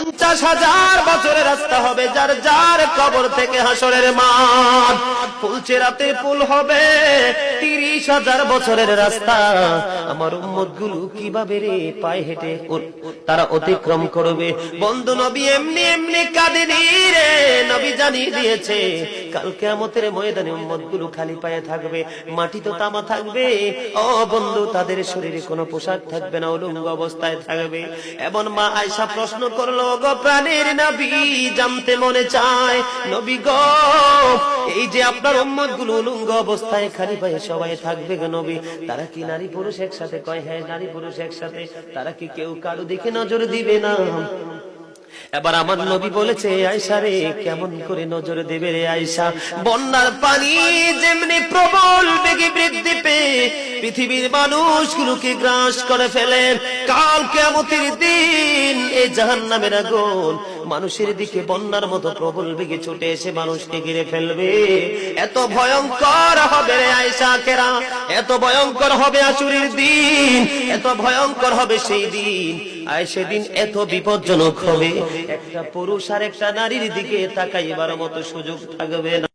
পঞ্চাশ হাজার বছরের রাস্তা হবে, যার যার কবর থেকে হাসরের মাঠ। ফুলছে রাতে ফুল হবে, তিরিশ হাজার বছরের রাস্তা। আমার উম্মতগুলো কীভাবে রে পায়ে হেঁটে তারা অতিক্রম করবে। বন্ধু নবী এমনি এমনি কাঁদেনি রে, নবী জানিয়ে দিয়েছে কালকে আমাদের ময়দানে উম্মতগুলো খালি পায়ে থাকবে, মাটি তো তামা থাকবে। ও বন্ধু, তাদের শরীরে কোনো পোশাক থাকবে না, উলঙ্গ অবস্থায় থাকবে। এমন মা আয়সা প্রশ্ন করল গো প্রাণের নবী, জানতে মনে চায়, নবী গো, এই যে আপনার উম্মতগুলো উলঙ্গ অবস্থায় খালি পায়ে সবাই থাকবে গো নবী, তারা কি নারী পুরুষ একসাথে? কয় হ্যাঁ নারী পুরুষ একসাথে। তারা কি কেউ কারও দিকে নজর দিবে না? এবার আমার নবী বলেছে আয়সা রে কেমন করে নজর দেবে রে আয়সা বন্যার পানি যেমনি প্রবল বেগে বৃদ্ধি পেয়ে পৃথিবীর মানুষগুলোকে গ্রাস করে ফেলেন কাল কেমতির দিন জাহান নামের আগুন। মানুষের দিকে বন্যার মতো প্রবল বেগে ছুটে এসে মানুষকে ঘিরে ফেলবে। এত ভয়ঙ্কর হবে রে আয়সা কেরা। এত ভয়ঙ্কর হবে আচুরির দিন। এত ভয়ঙ্কর হবে সেই দিন। সেদিন এত বিপজ্জনক হবে। একটা পুরুষ আর একটা নারীর দিকে তাকাইবার মতো সুযোগ থাকবে না।